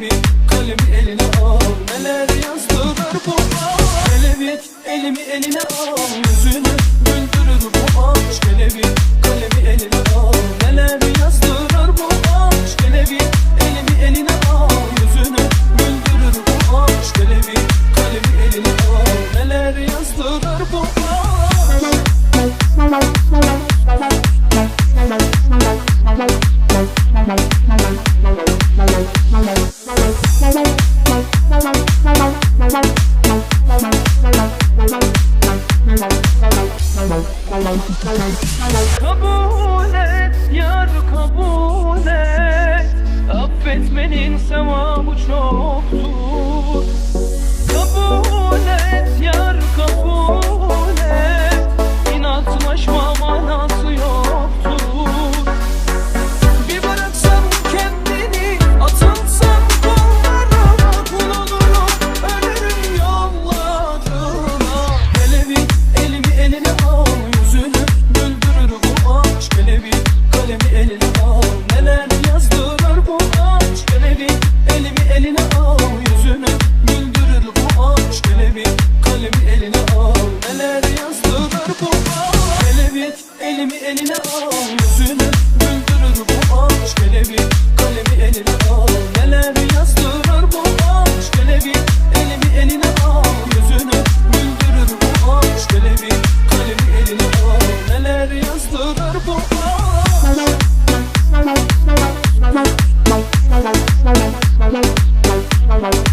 bir kalemi eline al Neler yazdırır bu aşk Hele bir elimi eline al. Yüzünü kalemi eline al Neler yazdırır bu aşk Hele bir elimi eline al Yüzünü güldürür bu aşk Hele bir kalemi eline al Neler yazdırır bu aşk Hele bir elimi eline al Yüzünü güldürür bu aşk Hele bir kalemi eline al Neler yazdırır bu aşk Hele bir elimi eline al Bye-bye.